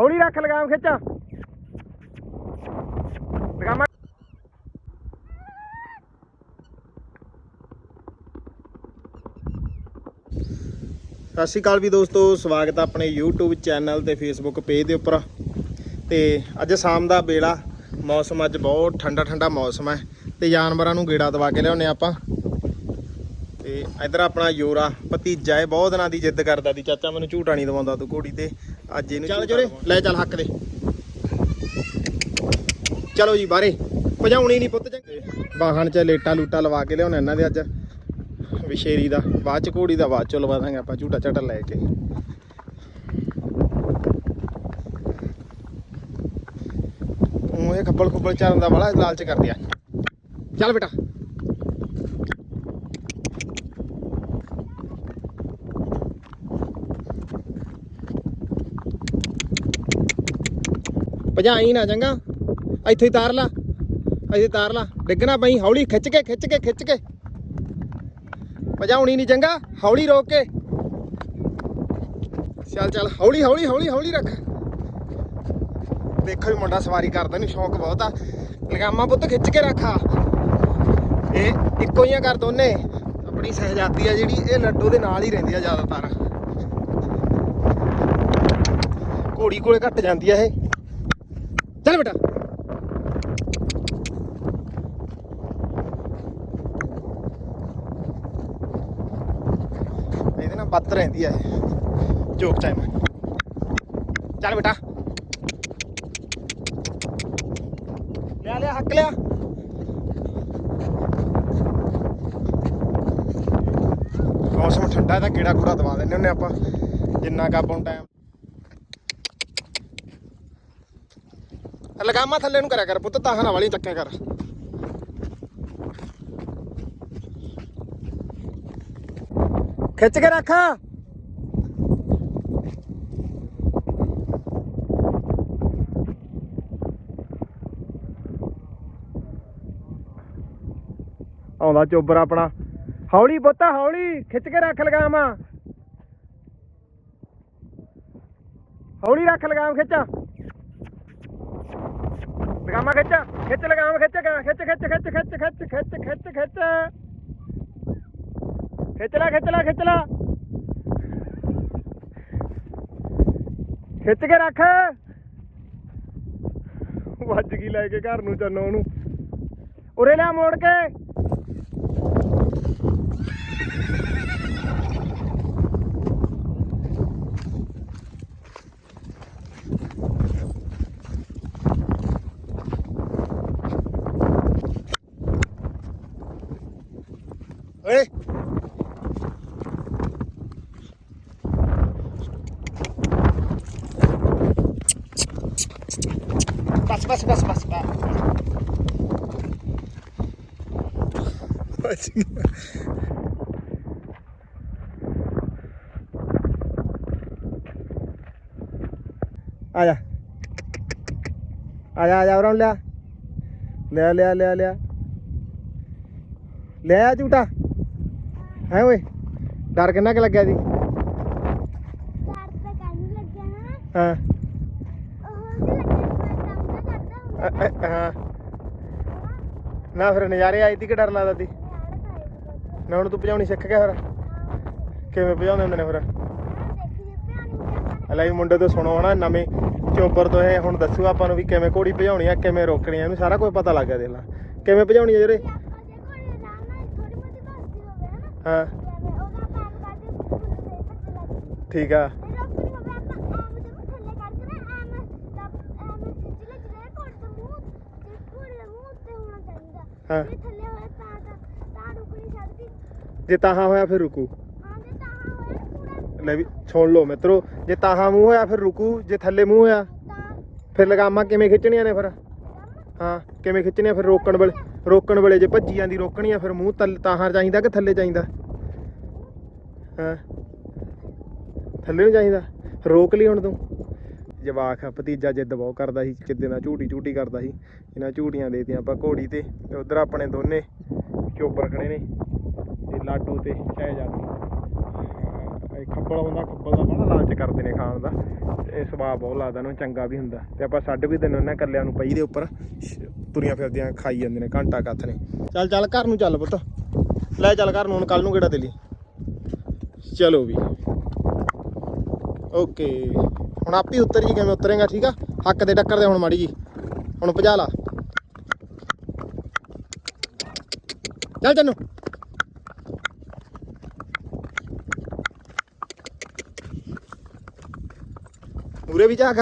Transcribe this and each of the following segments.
ਹੌਲੀ ਰੱਖ ਲਗਾਮ ਖਿੱਚ। ਲਗਾਮਾ। ਸਤਿ ਸ਼੍ਰੀ ਅਕਾਲ ਵੀ ਦੋਸਤੋ, ਸਵਾਗਤ ਹੈ ਆਪਣੇ YouTube ਚੈਨਲ ਤੇ Facebook ਪੇਜ ਦੇ ਉੱਪਰ। ਤੇ ਅੱਜ ਸ਼ਾਮ ਦਾ ਵੇਲਾ, ਮੌਸਮ ਅੱਜ ਬਹੁਤ ਠੰਡਾ ਠੰਡਾ ਮੌਸਮ ਹੈ ਤੇ ਜਾਨਵਰਾਂ ਨੂੰ ਗੇੜਾ ਦਵਾ ਕੇ ਲਿਆਉਨੇ ਆਪਾਂ। ਤੇ ਇਧਰ ਆਪਣਾ ਯੋਰਾ, ਭਤੀਜਾ ਹੈ, ਬਹੁਤ ਦਿਨਾਂ ਦੀ ਜਿੱਦ ਕਰਦਾ ਦੀ ਚਾਚਾ ਮੈਨੂੰ ਝੂਟਾ ਨਹੀਂ ਦਵਾਉਂਦਾ ਤੂੰ ਘੋੜੀ ਤੇ। ਅੱਜ ਇਹਨੂੰ ਚੱਲ ਜੋਰੇ, ਲੈ ਚੱਲ ਹੱਕ ਦੇ। ਚਲੋ ਜੀ ਬਾਰੇ ਭਜਾਉਣੀ ਨਹੀਂ ਪੁੱਤ, ਚੰਗੇ। ਵਾਹਣ ਚ ਲੇਟਾ ਲੂਟਾ ਲਵਾ ਕੇ ਲਿਆਉਣਾ ਇਹਨਾਂ ਦੇ ਅੱਜ। ਵਿਸ਼ੇਰੀ ਦਾ, ਬਾਅਦ ਚ ਘੋੜੀ ਦਾ, ਬਾਅਦ ਚ ਲਵਾ ਦਾਂਗੇ ਆਪਾਂ, ਝੂਟਾ ਝਾਟਾ ਲੈ ਕੇ। ਉਹ ਇਹ ਖੱਬਲ ਖੁੱਬਲ ਚਾਰਨ ਦਾ ਬੜਾ ਲਾਲਚ ਕਰਦੀ ਆ। ਚੱਲ ਬੇਟਾ। ਭਜਾਈ ਨਾ ਚੰਗਾ। ਇੱਥੇ ਹੀ ਤਾਰ ਲਾ, ਇੱਥੇ ਤਾਰ ਲਾ। ਡਿੱਗਣਾ ਪਈ, ਹੌਲੀ ਖਿੱਚ ਕੇ ਖਿੱਚ ਕੇ ਖਿੱਚ ਕੇ। ਭਜਾਉਣੀ ਨਹੀਂ ਚੰਗਾ, ਹੌਲੀ ਰੋਕ ਕੇ। ਚੱਲ ਚੱਲ, ਹੌਲੀ ਹੌਲੀ ਹੌਲੀ ਹੌਲੀ ਰੱਖ। ਦੇਖੋ ਵੀ ਮੁੰਡਾ ਸਵਾਰੀ ਕਰਦਾ ਨੂੰ, ਸ਼ੌਂਕ ਬਹੁਤ ਆ। ਲਗਾਮਾ ਪੁੱਤ ਖਿੱਚ ਕੇ ਰੱਖਾ ਇਹ ਇੱਕੋ ਹੀ ਆ ਕਰ ਦੋਨੇ। ਆਪਣੀ ਸਹਿਜਾਤੀ ਆ ਜਿਹੜੀ, ਇਹ ਲੱਡੂ ਦੇ ਨਾਲ ਹੀ ਰਹਿੰਦੀ ਆ ਜ਼ਿਆਦਾਤਰ। ਘੋੜੀ ਕੋਲੇ ਘੱਟ ਜਾਂਦੀ ਆ ਇਹ। ਚੱਲ ਬੇਟਾ। ਇਹਦੇ ਨਾਲ ਬੱਤ ਰਹਿੰਦੀ ਆ ਇਹ। ਟਾਈਮ ਚੱਲ ਬੇਟਾ। ਲਿਆ ਲਿਆ, ਹੱਕ ਲਿਆ। ਮੌਸਮ ਠੰਡਾ ਤਾਂ ਕੀੜਾ ਕੂੜਾ ਦਵਾ ਦਿੰਦੇ ਹੁੰਨੇ ਆਪਾਂ। ਜਿੰਨਾ ਕੁ ਆਪਾਂ ਟਾਈਮ ਲਗਾਮਾ ਥੱਲੇ ਨੂੰ ਕਰਿਆ ਕਰ ਪੁੱਤ ਤਾਹਾਂ ਨਾਲ ਵਾਲੀ ਚੱਕਿਆ ਕਰ। ਖਿੱਚ ਕੇ ਰੱਖ। ਆਉਂਦਾ ਚੋਬਰ ਆਪਣਾ। ਹੌਲੀ ਪੁੱਤ, ਹੌਲੀ, ਖਿੱਚ ਕੇ ਰੱਖ ਲਗਾਮਾ। ਹੌਲੀ ਰੱਖ ਲਗਾਮ, ਖਿੱਚ। ਲਗਾਮਾ ਖਿੱਚ ਖਿੱਚ ਲਗਾਮ ਖਿੱਚ ਖਿੱਚ ਖਿੱਚ ਖਿੱਚ ਖਿੱਚ ਖਿੱਚ ਖਿੱਚ ਖਿੱਚ ਖਿੱਚ। ਖਿੱਚ ਲੈ ਖਿੱਚ ਲੈ ਖਿੱਚ ਲੈ। ਖਿੱਚ ਕੇ ਰੱਖ। ਵੱਜ ਗਈ ਲੈ ਕੇ ਘਰ ਨੂੰ ਚੰਨੋ ਉਹਨੂੰ। ਉਰੇ ਲਿਆ ਮੋੜ ਕੇ ਓਏ ਬਸ ਬਸ ਬਸ ਬਸ। ਆ ਜਾ। ਆ ਜਾ ਆ ਜਾ ਉਰਾਂ ਲਿਆ। ਲਿਆ ਲਿਆ ਲਿਆ ਲਿਆ। ਲੈ ਆ ਝੂਟਾ। ਹੈ ਓਏ ਡਰ ਕਿੰਨਾ ਕੁ ਲੱਗਿਆ ਜੀ? ਚਾਰ ਤੇ ਕੰਨ ਲੱਗਿਆ ਨਾ। ਹਾਂ ਉਹ ਵੀ ਲੱਗਿਆ ਮੈਂ ਕੰਮ ਨਾ ਕਰਦਾ ਅ- ਹੁੰਦਾ ਅ- ਹਾਂ ਨਾ ਫਿਰ ਨਜ਼ਾਰੇ ਆਈ ਤੀ ਕਿ ਡਰ ਲੱਗਦਾ ਤੀ? ਨਾ ਹੁਣ ਤੂੰ ਭਜਾਉਣੀ ਸਿੱਖ ਗਿਆ ਫਿਰ? ਕਿਵੇਂ ਭਜਾਉਂਦੇ ਹੁੰਦੇ ਨੇ ਫਿਰ? ਦੇਖੀ ਜੇ ਪਿਆਣੀ ਕਰਦਾ ਲੈ ਵੀ ਮੁੰਡੇ ਤੋਂ ਸੁਣੋ ਹਨਾ ਨਵੇਂ ਚੋਬਰ ਤੋਂ ਇਹ ਹੁਣ ਦੱਸੂ ਆਪਾਂ ਨੂੰ ਵੀ ਕਿਵੇਂ ਘੋੜੀ ਭਜਾਉਣੀ ਆ ਕਿਵੇਂ ਰੋਕਣੀ ਆ ਇਹਨੂੰ ਸਾਰਾ ਕੁਝ ਪਤਾ ਲੱਗ ਗਿਆ ਦੇਖ ਲਾ। ਕਿਵੇਂ ਭਜਾਉਣੀ ਆ ਜਿਹੜੇ ਹਾਂ। ਠੀਕ ਆ ਤੇ ਰੋਕਣੀ ਹੋਵੇ ਆਪਾਂ ਐਵੇਂ ਜਮ ਥੱਲੇ ਕਰਕੇ ਨਾ ਐਵੇਂ ਦੱਬ ਐਵੇਂ ਖਿੱਚ ਲੈ ਜਿਹੜੇ ਕੋਲ ਤੇ ਮੂੰਹ ਤੇ ਕੋਲ ਦੇ ਮੂੰਹ ਤੇ ਹੋਣਾ ਚਾਹੀਦਾ ਹਾਂ। ਜੇ ਥੱਲੇ ਹੋਇਆ ਤਾਂ ਤਾਂ ਤਾਂ ਰੁਕ ਨਹੀਂ ਸਕਦੀ ਜੇ ਤਾਹਾਂ ਹੋਇਆ ਫਿਰ ਰੁਕੂ। ਹਾਂ ਜੇ ਤਾਂ ਹੋਇਆ ਨਾ ਪੂਰਾ ਲੈ ਵੀ ਸੁਣ ਲਓ ਮਿੱਤਰੋ ਜੇ ਤਾਹਾਂ ਮੂੰਹ ਹੋਇਆ ਫਿਰ ਰੁਕੂ ਜੇ ਥੱਲੇ ਮੂੰਹ ਹੋਇਆ ਤਾਂ ਫਿਰ ਲਗਾਮਾਂ ਕਿਵੇਂ ਖਿੱਚਣੀਆਂ ਨੇ ਫਿਰ? ਹਾਂ ਕਿਵੇਂ ਖਿੱਚਣੀਆਂ ਫਿਰ ਰੋਕਣ ਵੇਲੇ ਰੋਕਣ ਵੇਲੇ ਜੇ ਭੱਜੀ ਜਾਂਦੀ ਰੋਕਣੀ ਆ ਫਿਰ ਮੂੰਹ ਤਲ ਤਾਹਾਂ ਚਾਹੀਦਾ ਕਿ ਥੱਲੇ ਚਾਹੀਦਾ? ਹਾਂ। ਥੱਲੇ ਨੂੰ ਚਾਹੀਦਾ। ਰੋਕ ਲਈ ਹੁਣ ਤੂੰ। ਜਵਾਕ ਭਤੀਜਾ ਜਿੱਦ ਬਹੁਤ ਕਰਦਾ ਸੀ ਕਿੱਦੇ ਨਾਲ ਝੂਟੀ ਝੂਟੀ ਕਰਦਾ ਸੀ। ਇਹਨਾਂ ਝੂਟੀਆਂ ਦੇਤੀਆਂ ਆਪਾਂ ਘੋੜੀ ਤੇ ਤੇ ਉਧਰ ਆਪਣੇ ਦੋਨੇ ਚੋਬਰ ਖੜੇ ਨੇ, ਤੇ ਲਾਡੂ ਤੇ ਸ਼ਹਿਜਾਦੀ। ਇੱਕ ਖੱਬਲ ਹੁੰਦਾ ਖੱਬਲ ਦਾ ਬੜਾ ਲਾਲਚ ਕਰਦੇ ਨੇ ਖਾਣ ਦਾ। ਇਹ ਸਵਾਦ ਬਹੁਤ ਲੱਗਦਾ ਇਹਨੂੰ ਚੰਗਾ ਵੀ ਹੁੰਦਾ। ਤੇ ਆਪਾਂ ਛੱਡ ਵੀ ਦਿੰਦੇ ਉਹਨਾਂ ਕੱਲਿਆਂ ਨੂੰ ਪਈ ਦੇ ਉੱਪਰ ਤੁਰੀਆਂ ਫਿਰਦੀਆਂ, ਖਾਈ ਜਾਂਦੇ ਨੇ, ਘੰਟਾ ਕੱਥ ਨੇ। ਚੱਲ ਚੱਲ, ਘਰ ਨੂੰ ਚੱਲ ਪੁੱਤ। ਲੈ ਚੱਲ ਘਰ ਨੂੰ, ਹੁਣ ਕੱਲ ਨੂੰ ਕਿਹੜਾ ਦੇ ਚਲੋ ਵੀ। ਓਕੇ। ਹੁਣ ਆਪੀ ਉੱਤਰ ਜੀ, ਕਿਵੇਂ ਉਤਰੇਗਾ, ਠੀਕ ਆ? ਹੱਕ ਦੇ ਟੱਕਰ ਦੇ ਹੁਣ ਮਾੜੀ ਜੀ। ਹੁਣ ਭਜਾ ਲਾ। ਚੱਲ ਤੈਨੂੰ ਉਰੇ ਵੀ ਜਾ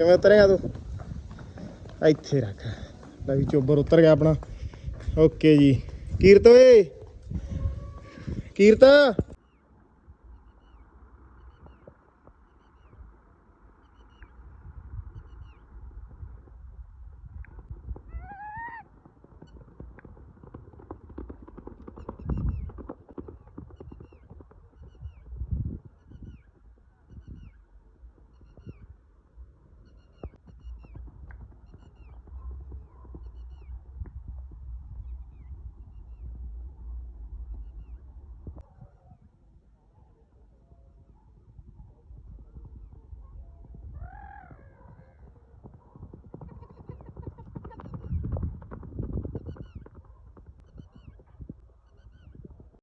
ਕਿਵੇਂ ਉਤਰੇਗਾ ਤੂੰ? ਇੱਥੇ ਰੱਖ। ਲੈ ਵੀ ਚੋਬਰ ਉਤਰ ਗਿਆ ਆਪਣਾ। ਓਕੇ ਜੀ। ਕੀਰਤ ਓਏ। ਕੀਰਤ।